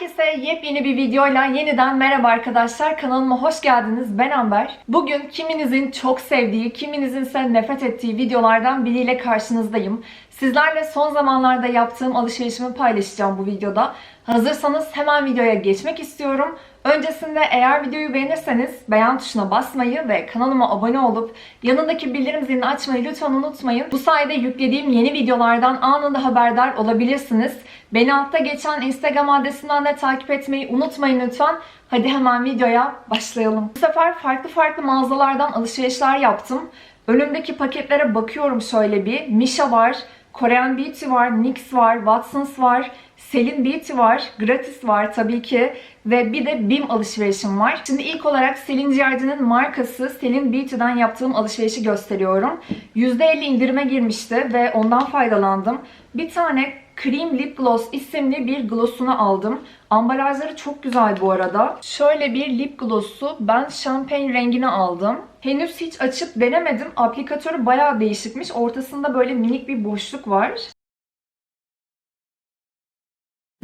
Herkese yepyeni bir videoyla yeniden merhaba arkadaşlar. Kanalıma hoş geldiniz. Ben Amber. Bugün kiminizin çok sevdiği, kiminizin ise nefret ettiği videolardan biriyle karşınızdayım. Sizlerle son zamanlarda yaptığım alışverişimi paylaşacağım bu videoda. Hazırsanız hemen videoya geçmek istiyorum. Öncesinde eğer videoyu beğenirseniz beğen tuşuna basmayı ve kanalıma abone olup yanındaki bildirim zilini açmayı lütfen unutmayın. Bu sayede yüklediğim yeni videolardan anında haberdar olabilirsiniz. Beni altta geçen Instagram adresinden de takip etmeyi unutmayın lütfen. Hadi hemen videoya başlayalım. Bu sefer farklı farklı mağazalardan alışverişler yaptım. Önümdeki paketlere bakıyorum şöyle bir. Misha var, Korean Beauty var, NYX var, Watsons var, Selin Beauty var, Gratis var tabii ki ve bir de BİM alışverişim var. Şimdi ilk olarak Selin Ciğerci'nin markası Selin Beauty'den yaptığım alışverişi gösteriyorum. %50 indirime girmişti ve ondan faydalandım. Bir tane Cream Lip Gloss isimli bir glossunu aldım. Ambalajları çok güzel bu arada. Şöyle bir lip gloss'u ben şampiyon rengini aldım. Henüz hiç açıp denemedim. Aplikatörü bayağı değişikmiş. Ortasında böyle minik bir boşluk var.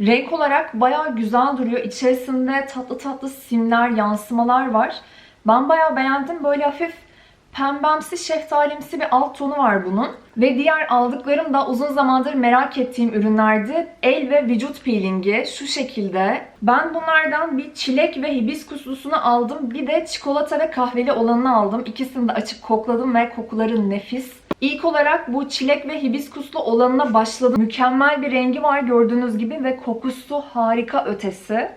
Renk olarak bayağı güzel duruyor. İçerisinde tatlı tatlı simler, yansımalar var. Ben bayağı beğendim. Böyle hafif pembemsi, şeftalimsi bir alt tonu var bunun. Ve diğer aldıklarım da uzun zamandır merak ettiğim ürünlerdi. El ve vücut peelingi şu şekilde. Ben bunlardan bir çilek ve hibiskuslusunu aldım. Bir de çikolata ve kahveli olanını aldım. İkisini de açıp kokladım ve kokuları nefis. İlk olarak bu çilek ve hibiskuslu olanına başladım. Mükemmel bir rengi var gördüğünüz gibi ve kokusu harika ötesi.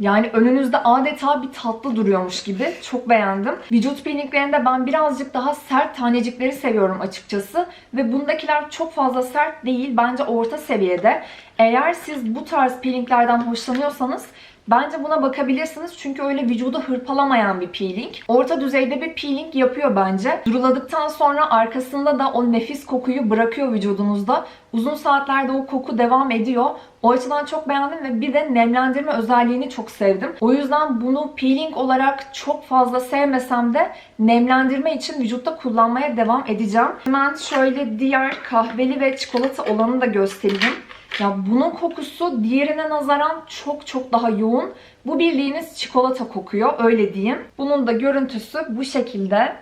Yani önünüzde adeta bir tatlı duruyormuş gibi. Çok beğendim. Vücut peelinglerinde ben birazcık daha sert tanecikleri seviyorum açıkçası. Ve bundakiler çok fazla sert değil. Bence orta seviyede. Eğer siz bu tarz peelinglerden hoşlanıyorsanız Bence buna bakabilirsiniz çünkü öyle vücudu hırpalamayan bir peeling. Orta düzeyde bir peeling yapıyor bence. Duruladıktan sonra arkasında da o nefis kokuyu bırakıyor vücudunuzda. Uzun saatlerde o koku devam ediyor. O açıdan çok beğendim ve bir de nemlendirme özelliğini çok sevdim. O yüzden bunu peeling olarak çok fazla sevmesem de nemlendirme için vücutta kullanmaya devam edeceğim. Hemen şöyle diğer kahveli ve çikolata olanı da göstereyim. Ya bunun kokusu diğerine nazaran çok çok daha yoğun. Bu bildiğiniz çikolata kokuyor öyle diyeyim. Bunun da görüntüsü bu şekilde.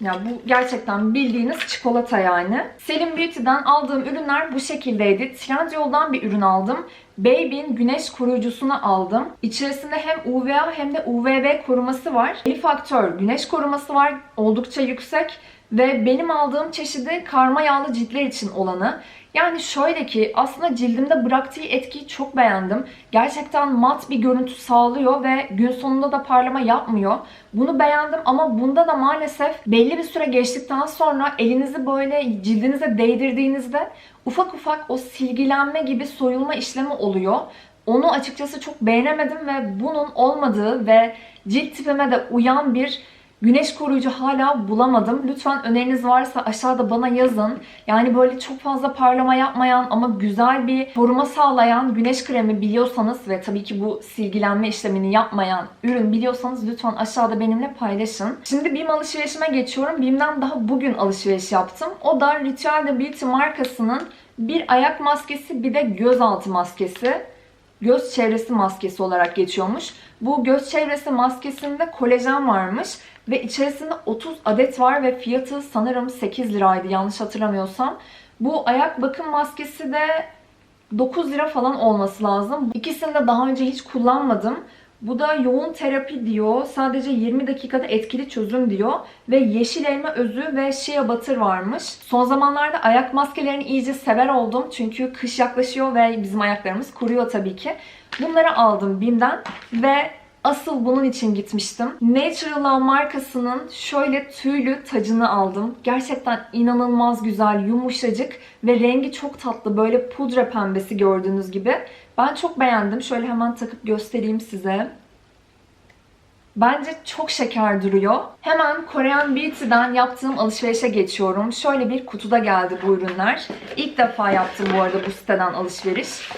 Ya bu gerçekten bildiğiniz çikolata yani. Selim Beauty'den aldığım ürünler bu şekildeydi. Trendyol'dan bir ürün aldım. Baby'in güneş koruyucusunu aldım. İçerisinde hem UVA hem de UVB koruması var. 50 faktör güneş koruması var. Oldukça yüksek. Ve benim aldığım çeşidi karma yağlı ciltler için olanı. Yani şöyle ki aslında cildimde bıraktığı etkiyi çok beğendim. Gerçekten mat bir görüntü sağlıyor ve gün sonunda da parlama yapmıyor. Bunu beğendim ama bunda da maalesef belli bir süre geçtikten sonra elinizi böyle cildinize değdirdiğinizde ufak ufak o silgilenme gibi soyulma işlemi oluyor. Onu açıkçası çok beğenemedim ve bunun olmadığı ve cilt tipime de uyan bir Güneş koruyucu hala bulamadım. Lütfen öneriniz varsa aşağıda bana yazın. Yani böyle çok fazla parlama yapmayan ama güzel bir koruma sağlayan güneş kremi biliyorsanız ve tabii ki bu silgilenme işlemini yapmayan ürün biliyorsanız lütfen aşağıda benimle paylaşın. Şimdi BİM alışverişime geçiyorum. BİM'den daha bugün alışveriş yaptım. O da Ritual de Beauty markasının bir ayak maskesi bir de gözaltı maskesi göz çevresi maskesi olarak geçiyormuş. Bu göz çevresi maskesinde kolajen varmış ve içerisinde 30 adet var ve fiyatı sanırım 8 liraydı yanlış hatırlamıyorsam. Bu ayak bakım maskesi de 9 lira falan olması lazım. İkisini de daha önce hiç kullanmadım. Bu da yoğun terapi diyor. Sadece 20 dakikada etkili çözüm diyor. Ve yeşil elma özü ve shea butter varmış. Son zamanlarda ayak maskelerini iyice sever oldum. Çünkü kış yaklaşıyor ve bizim ayaklarımız kuruyor tabii ki. Bunları aldım BİM'den ve Asıl bunun için gitmiştim. Natural Love markasının şöyle tüylü tacını aldım. Gerçekten inanılmaz güzel, yumuşacık ve rengi çok tatlı. Böyle pudra pembesi gördüğünüz gibi. Ben çok beğendim. Şöyle hemen takıp göstereyim size. Bence çok şeker duruyor. Hemen Korean Beauty'den yaptığım alışverişe geçiyorum. Şöyle bir kutuda geldi bu ürünler. İlk defa yaptım bu arada bu siteden alışveriş.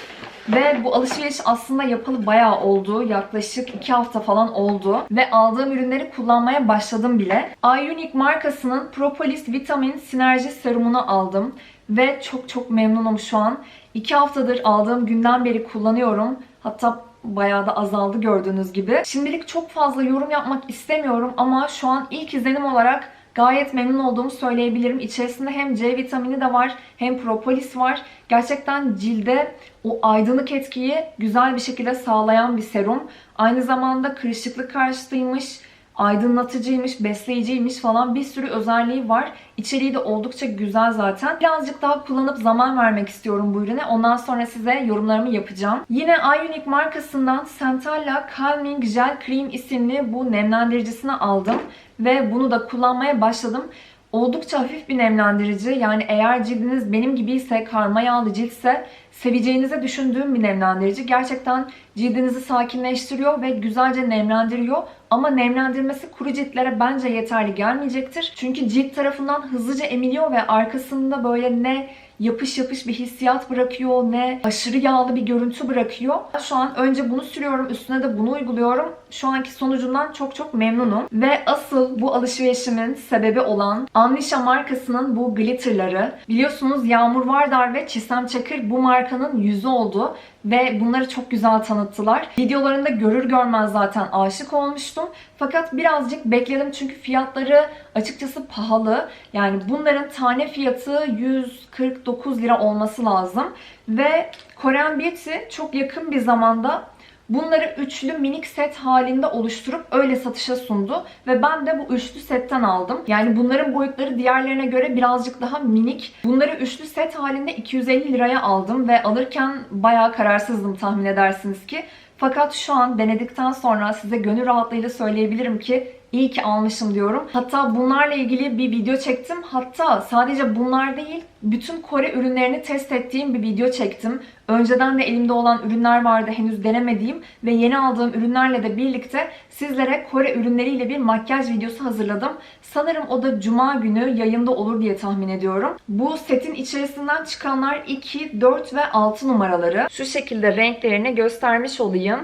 Ve bu alışveriş aslında yapalı bayağı oldu. Yaklaşık 2 hafta falan oldu. Ve aldığım ürünleri kullanmaya başladım bile. iUnique markasının Propolis Vitamin Sinerji Serumunu aldım. Ve çok çok memnunum şu an. 2 haftadır aldığım günden beri kullanıyorum. Hatta bayağı da azaldı gördüğünüz gibi. Şimdilik çok fazla yorum yapmak istemiyorum ama şu an ilk izlenim olarak gayet memnun olduğumu söyleyebilirim. İçerisinde hem C vitamini de var hem propolis var. Gerçekten cilde o aydınlık etkiyi güzel bir şekilde sağlayan bir serum. Aynı zamanda kırışıklık karşıtıymış, aydınlatıcıymış, besleyiciymiş falan bir sürü özelliği var. İçeriği de oldukça güzel zaten. Birazcık daha kullanıp zaman vermek istiyorum bu ürüne. Ondan sonra size yorumlarımı yapacağım. Yine iUnique markasından Centella Calming Gel Cream isimli bu nemlendiricisini aldım. Ve bunu da kullanmaya başladım. Oldukça hafif bir nemlendirici. Yani eğer cildiniz benim gibi ise karma yağlı ciltse seveceğinize düşündüğüm bir nemlendirici. Gerçekten cildinizi sakinleştiriyor ve güzelce nemlendiriyor. Ama nemlendirmesi kuru ciltlere bence yeterli gelmeyecektir. Çünkü cilt tarafından hızlıca emiliyor ve arkasında böyle ne yapış yapış bir hissiyat bırakıyor ne aşırı yağlı bir görüntü bırakıyor. Şu an önce bunu sürüyorum üstüne de bunu uyguluyorum. Şu anki sonucundan çok çok memnunum. Ve asıl bu alışverişimin sebebi olan Amnisha markasının bu glitterları. Biliyorsunuz Yağmur Vardar ve Çisem Çakır bu markanın yüzü oldu ve bunları çok güzel tanıttılar. Videolarında görür görmez zaten aşık olmuştum. Fakat birazcık bekledim çünkü fiyatları açıkçası pahalı. Yani bunların tane fiyatı 149 lira olması lazım. Ve Korean Beauty çok yakın bir zamanda Bunları üçlü minik set halinde oluşturup öyle satışa sundu. Ve ben de bu üçlü setten aldım. Yani bunların boyutları diğerlerine göre birazcık daha minik. Bunları üçlü set halinde 250 liraya aldım ve alırken bayağı kararsızdım tahmin edersiniz ki. Fakat şu an denedikten sonra size gönül rahatlığıyla söyleyebilirim ki iyi ki almışım diyorum. Hatta bunlarla ilgili bir video çektim. Hatta sadece bunlar değil, bütün Kore ürünlerini test ettiğim bir video çektim. Önceden de elimde olan ürünler vardı henüz denemediğim ve yeni aldığım ürünlerle de birlikte sizlere Kore ürünleriyle bir makyaj videosu hazırladım. Sanırım o da cuma günü yayında olur diye tahmin ediyorum. Bu setin içerisinden çıkanlar 2, 4 ve 6 numaraları. Şu şekilde renklerini göstermiş olayım.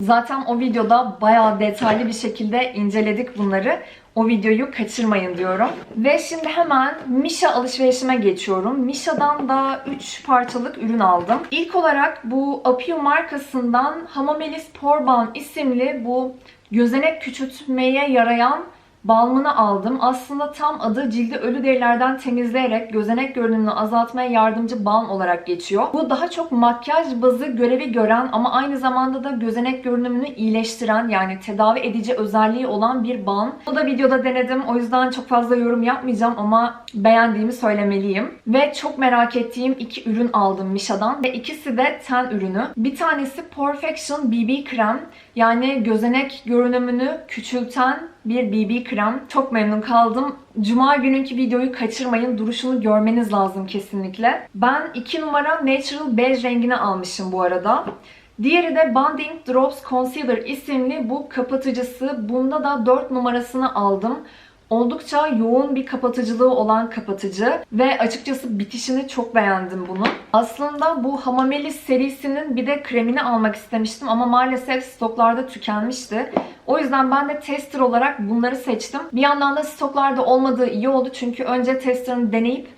Zaten o videoda bayağı detaylı bir şekilde inceledik bunları. O videoyu kaçırmayın diyorum. Ve şimdi hemen Misha alışverişime geçiyorum. Misha'dan da 3 parçalık ürün aldım. İlk olarak bu Apio markasından Hamamelis Porban isimli bu gözenek küçültmeye yarayan balmını aldım. Aslında tam adı cildi ölü derilerden temizleyerek gözenek görünümünü azaltmaya yardımcı balm olarak geçiyor. Bu daha çok makyaj bazı görevi gören ama aynı zamanda da gözenek görünümünü iyileştiren yani tedavi edici özelliği olan bir balm. Bu da videoda denedim. O yüzden çok fazla yorum yapmayacağım ama beğendiğimi söylemeliyim. Ve çok merak ettiğim iki ürün aldım Misha'dan ve ikisi de ten ürünü. Bir tanesi Perfection BB krem. Yani gözenek görünümünü küçülten bir BB krem. Çok memnun kaldım. Cuma gününkü videoyu kaçırmayın. Duruşunu görmeniz lazım kesinlikle. Ben 2 numara Natural Beige rengini almışım bu arada. Diğeri de Bonding Drops Concealer isimli bu kapatıcısı. Bunda da 4 numarasını aldım. Oldukça yoğun bir kapatıcılığı olan kapatıcı ve açıkçası bitişini çok beğendim bunu. Aslında bu Hamamelis serisinin bir de kremini almak istemiştim ama maalesef stoklarda tükenmişti. O yüzden ben de tester olarak bunları seçtim. Bir yandan da stoklarda olmadığı iyi oldu çünkü önce testerını deneyip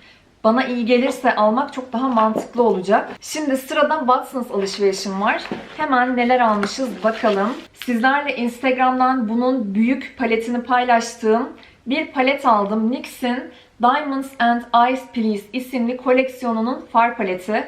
bana iyi gelirse almak çok daha mantıklı olacak. Şimdi sırada Watsons alışverişim var. Hemen neler almışız bakalım. Sizlerle Instagram'dan bunun büyük paletini paylaştığım bir palet aldım. NYX'in Diamonds and Ice Please isimli koleksiyonunun far paleti.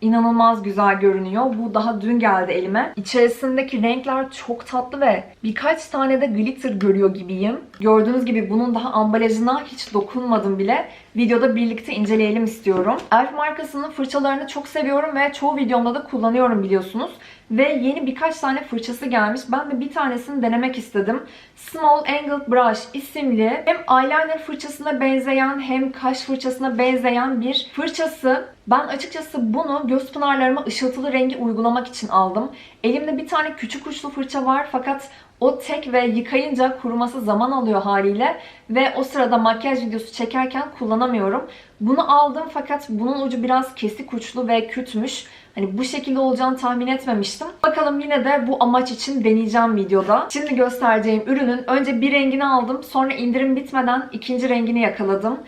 İnanılmaz güzel görünüyor. Bu daha dün geldi elime. İçerisindeki renkler çok tatlı ve birkaç tane de glitter görüyor gibiyim. Gördüğünüz gibi bunun daha ambalajına hiç dokunmadım bile. Videoda birlikte inceleyelim istiyorum. Elf markasının fırçalarını çok seviyorum ve çoğu videomda da kullanıyorum biliyorsunuz. Ve yeni birkaç tane fırçası gelmiş. Ben de bir tanesini denemek istedim. Small Angled Brush isimli hem eyeliner fırçasına benzeyen hem kaş fırçasına benzeyen bir fırçası. Ben açıkçası bunu göz pınarlarıma ışıltılı rengi uygulamak için aldım. Elimde bir tane küçük uçlu fırça var fakat o tek ve yıkayınca kuruması zaman alıyor haliyle ve o sırada makyaj videosu çekerken kullanamıyorum. Bunu aldım fakat bunun ucu biraz kesik uçlu ve kütmüş. Hani bu şekilde olacağını tahmin etmemiştim. Bakalım yine de bu amaç için deneyeceğim videoda. Şimdi göstereceğim ürünün önce bir rengini aldım. Sonra indirim bitmeden ikinci rengini yakaladım.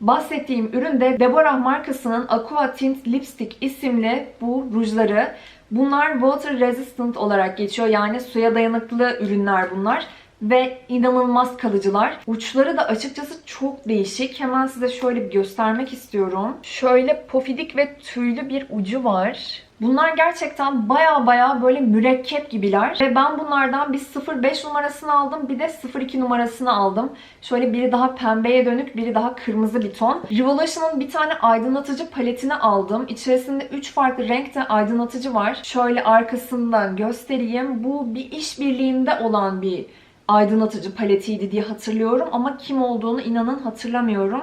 Bahsettiğim ürün de Deborah markasının Aqua Tint Lipstick isimli bu rujları. Bunlar water resistant olarak geçiyor. Yani suya dayanıklı ürünler bunlar ve inanılmaz kalıcılar. Uçları da açıkçası çok değişik. Hemen size şöyle bir göstermek istiyorum. Şöyle pofidik ve tüylü bir ucu var. Bunlar gerçekten baya baya böyle mürekkep gibiler. Ve ben bunlardan bir 05 numarasını aldım. Bir de 02 numarasını aldım. Şöyle biri daha pembeye dönük, biri daha kırmızı bir ton. Revolution'ın bir tane aydınlatıcı paletini aldım. İçerisinde 3 farklı renkte aydınlatıcı var. Şöyle arkasında göstereyim. Bu bir işbirliğinde olan bir aydınlatıcı paletiydi diye hatırlıyorum ama kim olduğunu inanın hatırlamıyorum.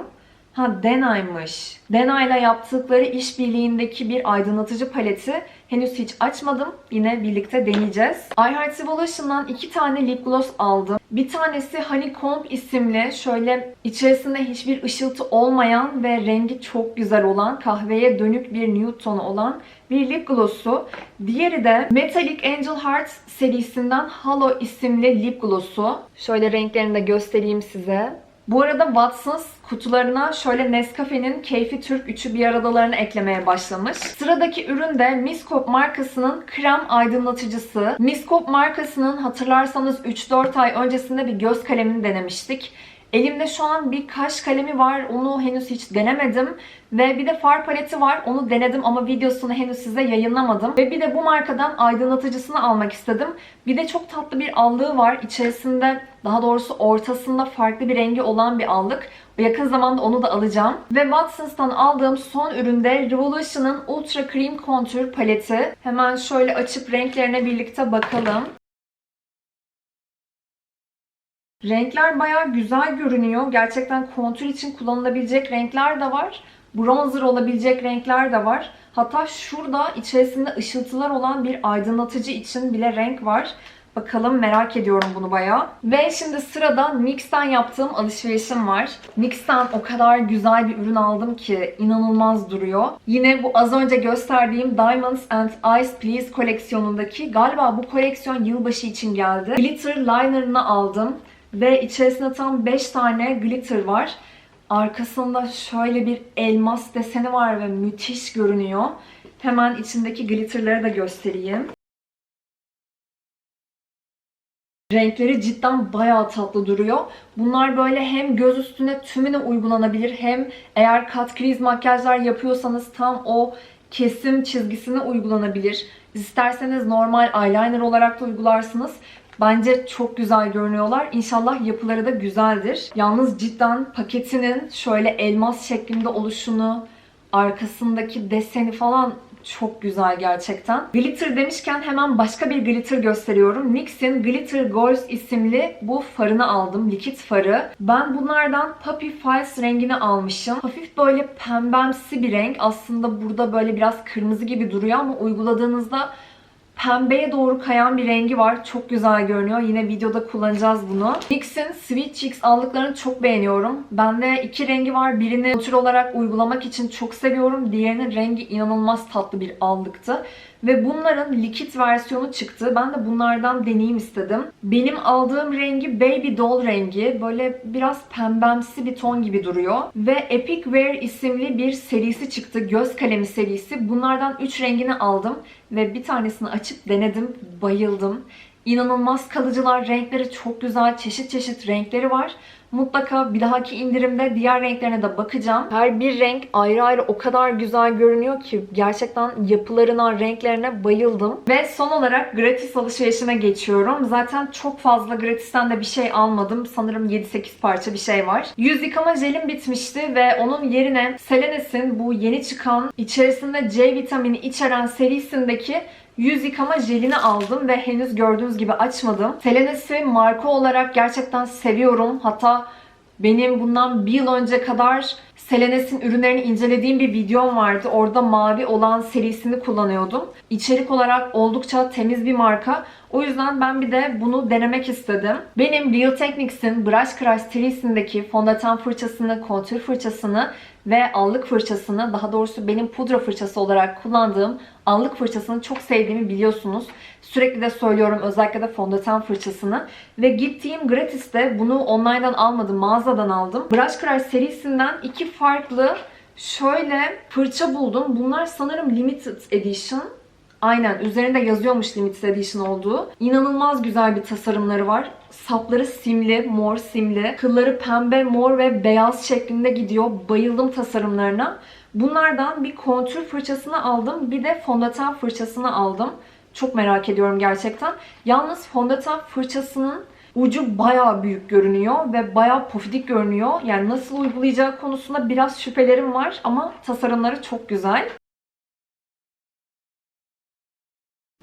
Ha Dena'ymış. Dena ile yaptıkları işbirliğindeki bir aydınlatıcı paleti henüz hiç açmadım. Yine birlikte deneyeceğiz. I Heart Evolution'dan iki tane lip gloss aldım. Bir tanesi Honeycomb isimli şöyle içerisinde hiçbir ışıltı olmayan ve rengi çok güzel olan kahveye dönük bir nude tonu olan bir lip gloss'u. Diğeri de Metallic Angel Heart serisinden Halo isimli lip gloss'u. Şöyle renklerini de göstereyim size. Bu arada Watsons kutularına şöyle Nescafe'nin Keyfi Türk 3'ü bir aradalarını eklemeye başlamış. Sıradaki ürün de Miskop markasının krem aydınlatıcısı. Miskop markasının hatırlarsanız 3-4 ay öncesinde bir göz kalemini denemiştik. Elimde şu an bir kaş kalemi var. Onu henüz hiç denemedim. Ve bir de far paleti var. Onu denedim ama videosunu henüz size yayınlamadım. Ve bir de bu markadan aydınlatıcısını almak istedim. Bir de çok tatlı bir allığı var. İçerisinde daha doğrusu ortasında farklı bir rengi olan bir allık. Yakın zamanda onu da alacağım. Ve Watsons'tan aldığım son üründe Revolution'ın Ultra Cream Contour paleti. Hemen şöyle açıp renklerine birlikte bakalım. Renkler bayağı güzel görünüyor. Gerçekten kontür için kullanılabilecek renkler de var. Bronzer olabilecek renkler de var. Hatta şurada içerisinde ışıltılar olan bir aydınlatıcı için bile renk var. Bakalım merak ediyorum bunu bayağı. Ve şimdi sırada NYX'ten yaptığım alışverişim var. NYX'ten o kadar güzel bir ürün aldım ki inanılmaz duruyor. Yine bu az önce gösterdiğim Diamonds and Ice Please koleksiyonundaki galiba bu koleksiyon yılbaşı için geldi. Glitter liner'ını aldım. Ve içerisinde tam 5 tane glitter var. Arkasında şöyle bir elmas deseni var ve müthiş görünüyor. Hemen içindeki glitterları da göstereyim. Renkleri cidden bayağı tatlı duruyor. Bunlar böyle hem göz üstüne tümüne uygulanabilir hem eğer kat kriz makyajlar yapıyorsanız tam o kesim çizgisine uygulanabilir. İsterseniz normal eyeliner olarak da uygularsınız. Bence çok güzel görünüyorlar. İnşallah yapıları da güzeldir. Yalnız cidden paketinin şöyle elmas şeklinde oluşunu, arkasındaki deseni falan çok güzel gerçekten. Glitter demişken hemen başka bir glitter gösteriyorum. NYX'in Glitter Goals isimli bu farını aldım. Likit farı. Ben bunlardan Puppy Files rengini almışım. Hafif böyle pembemsi bir renk. Aslında burada böyle biraz kırmızı gibi duruyor ama uyguladığınızda pembeye doğru kayan bir rengi var. Çok güzel görünüyor. Yine videoda kullanacağız bunu. NYX'in Sweet Cheeks aldıklarını çok beğeniyorum. Bende iki rengi var. Birini tür olarak uygulamak için çok seviyorum. Diğerinin rengi inanılmaz tatlı bir allıktı. Ve bunların likit versiyonu çıktı. Ben de bunlardan deneyeyim istedim. Benim aldığım rengi Baby Doll rengi. Böyle biraz pembemsi bir ton gibi duruyor. Ve Epic Wear isimli bir serisi çıktı. Göz kalemi serisi. Bunlardan 3 rengini aldım. Ve bir tanesini açıp denedim. Bayıldım. İnanılmaz kalıcılar. Renkleri çok güzel. Çeşit çeşit renkleri var. Mutlaka bir dahaki indirimde diğer renklerine de bakacağım. Her bir renk ayrı ayrı o kadar güzel görünüyor ki gerçekten yapılarına, renklerine bayıldım. Ve son olarak gratis alışverişime geçiyorum. Zaten çok fazla gratisten de bir şey almadım. Sanırım 7-8 parça bir şey var. Yüz yıkama jelim bitmişti ve onun yerine Selenes'in bu yeni çıkan içerisinde C vitamini içeren serisindeki yüz yıkama jelini aldım ve henüz gördüğünüz gibi açmadım. Selenes'i marka olarak gerçekten seviyorum. Hatta benim bundan bir yıl önce kadar Selenes'in ürünlerini incelediğim bir videom vardı. Orada mavi olan serisini kullanıyordum. İçerik olarak oldukça temiz bir marka. O yüzden ben bir de bunu denemek istedim. Benim Real Techniques'in Brush Crush serisindeki fondöten fırçasını, kontür fırçasını ve allık fırçasını, daha doğrusu benim pudra fırçası olarak kullandığım allık fırçasını çok sevdiğimi biliyorsunuz. Sürekli de söylüyorum özellikle de fondöten fırçasını. Ve gittiğim gratis'te bunu online'dan almadım, mağazadan aldım. Brush Crush serisinden iki farklı şöyle fırça buldum. Bunlar sanırım limited edition. Aynen üzerinde yazıyormuş limited edition olduğu. İnanılmaz güzel bir tasarımları var. Sapları simli, mor simli. Kılları pembe, mor ve beyaz şeklinde gidiyor. Bayıldım tasarımlarına. Bunlardan bir kontür fırçasını aldım. Bir de fondöten fırçasını aldım. Çok merak ediyorum gerçekten. Yalnız fondöten fırçasının ucu bayağı büyük görünüyor ve bayağı pofidik görünüyor. Yani nasıl uygulayacağı konusunda biraz şüphelerim var ama tasarımları çok güzel.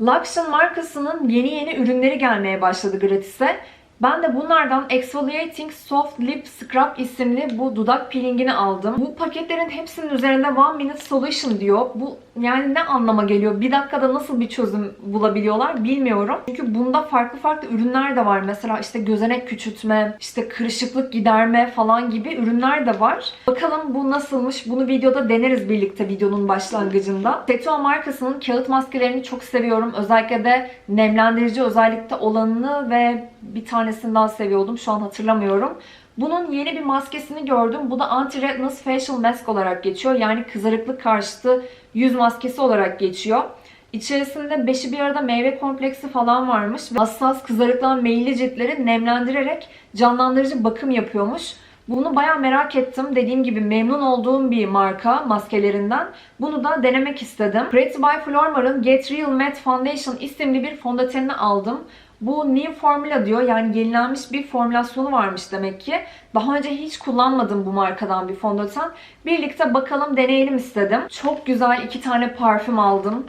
Luxon markasının yeni yeni ürünleri gelmeye başladı gratis'e. Ben de bunlardan Exfoliating Soft Lip Scrub isimli bu dudak peelingini aldım. Bu paketlerin hepsinin üzerinde One Minute Solution diyor. Bu yani ne anlama geliyor? Bir dakikada nasıl bir çözüm bulabiliyorlar bilmiyorum. Çünkü bunda farklı farklı ürünler de var. Mesela işte gözenek küçültme, işte kırışıklık giderme falan gibi ürünler de var. Bakalım bu nasılmış? Bunu videoda deneriz birlikte videonun başlangıcında. Tetua markasının kağıt maskelerini çok seviyorum. Özellikle de nemlendirici özellikte olanını ve bir tanesini daha seviyordum. Şu an hatırlamıyorum. Bunun yeni bir maskesini gördüm. Bu da Anti-Redness Facial Mask olarak geçiyor. Yani kızarıklık karşıtı yüz maskesi olarak geçiyor. İçerisinde beşi bir arada meyve kompleksi falan varmış. Hassas kızarıklan meyilli ciltleri nemlendirerek canlandırıcı bakım yapıyormuş. Bunu baya merak ettim. Dediğim gibi memnun olduğum bir marka maskelerinden. Bunu da denemek istedim. Pretty by Flormar'ın Get Real Matte Foundation isimli bir fondötenini aldım. Bu New Formula diyor. Yani yenilenmiş bir formülasyonu varmış demek ki. Daha önce hiç kullanmadım bu markadan bir fondöten. Birlikte bakalım deneyelim istedim. Çok güzel iki tane parfüm aldım.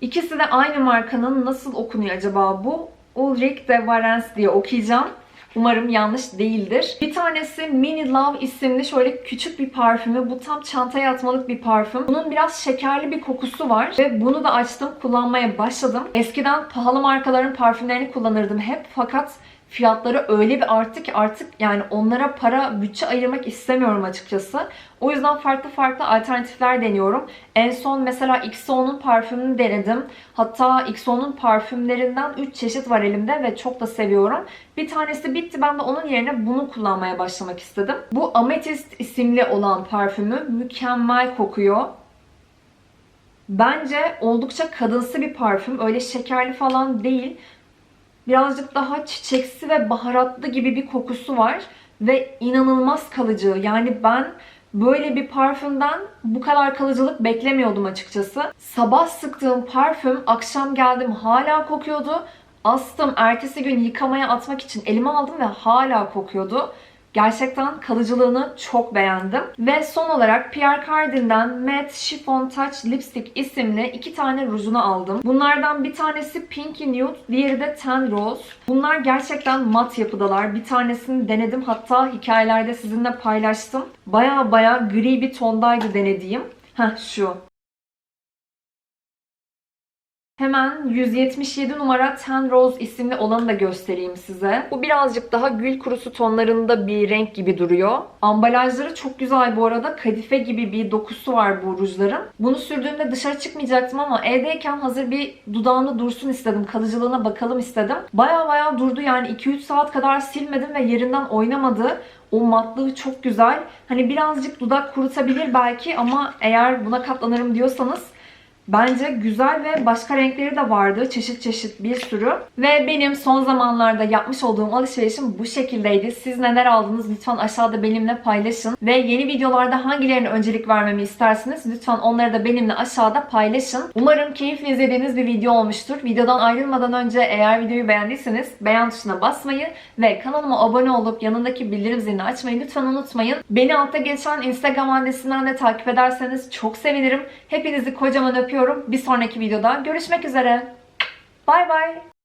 İkisi de aynı markanın nasıl okunuyor acaba bu? Ulrich de Varens diye okuyacağım. Umarım yanlış değildir. Bir tanesi Mini Love isimli şöyle küçük bir parfümü. Bu tam çantaya atmalık bir parfüm. Bunun biraz şekerli bir kokusu var. Ve bunu da açtım. Kullanmaya başladım. Eskiden pahalı markaların parfümlerini kullanırdım hep. Fakat fiyatları öyle bir arttı ki artık yani onlara para bütçe ayırmak istemiyorum açıkçası. O yüzden farklı farklı alternatifler deniyorum. En son mesela XO'nun parfümünü denedim. Hatta XO'nun parfümlerinden 3 çeşit var elimde ve çok da seviyorum. Bir tanesi bitti. Ben de onun yerine bunu kullanmaya başlamak istedim. Bu Amethyst isimli olan parfümü mükemmel kokuyor. Bence oldukça kadınsı bir parfüm. Öyle şekerli falan değil birazcık daha çiçeksi ve baharatlı gibi bir kokusu var. Ve inanılmaz kalıcı. Yani ben böyle bir parfümden bu kadar kalıcılık beklemiyordum açıkçası. Sabah sıktığım parfüm akşam geldim hala kokuyordu. Astım ertesi gün yıkamaya atmak için elime aldım ve hala kokuyordu. Gerçekten kalıcılığını çok beğendim. Ve son olarak Pierre Cardin'den Matte Chiffon Touch Lipstick isimli iki tane rujunu aldım. Bunlardan bir tanesi Pinky Nude, diğeri de Ten Rose. Bunlar gerçekten mat yapıdalar. Bir tanesini denedim hatta hikayelerde sizinle paylaştım. Baya baya gri bir tondaydı denediğim. Heh şu. Hemen 177 numara Ten Rose isimli olanı da göstereyim size. Bu birazcık daha gül kurusu tonlarında bir renk gibi duruyor. Ambalajları çok güzel bu arada. Kadife gibi bir dokusu var bu rujların. Bunu sürdüğümde dışarı çıkmayacaktım ama evdeyken hazır bir dudağımda dursun istedim. Kalıcılığına bakalım istedim. Baya baya durdu yani 2-3 saat kadar silmedim ve yerinden oynamadı. O matlığı çok güzel. Hani birazcık dudak kurutabilir belki ama eğer buna katlanırım diyorsanız Bence güzel ve başka renkleri de vardı. Çeşit çeşit bir sürü. Ve benim son zamanlarda yapmış olduğum alışverişim bu şekildeydi. Siz neler aldınız lütfen aşağıda benimle paylaşın. Ve yeni videolarda hangilerine öncelik vermemi istersiniz lütfen onları da benimle aşağıda paylaşın. Umarım keyifli izlediğiniz bir video olmuştur. Videodan ayrılmadan önce eğer videoyu beğendiyseniz beğen tuşuna basmayı ve kanalıma abone olup yanındaki bildirim zilini açmayı lütfen unutmayın. Beni altta geçen Instagram adresinden de takip ederseniz çok sevinirim. Hepinizi kocaman öpüyorum. Bir sonraki videoda görüşmek üzere. Bay bay.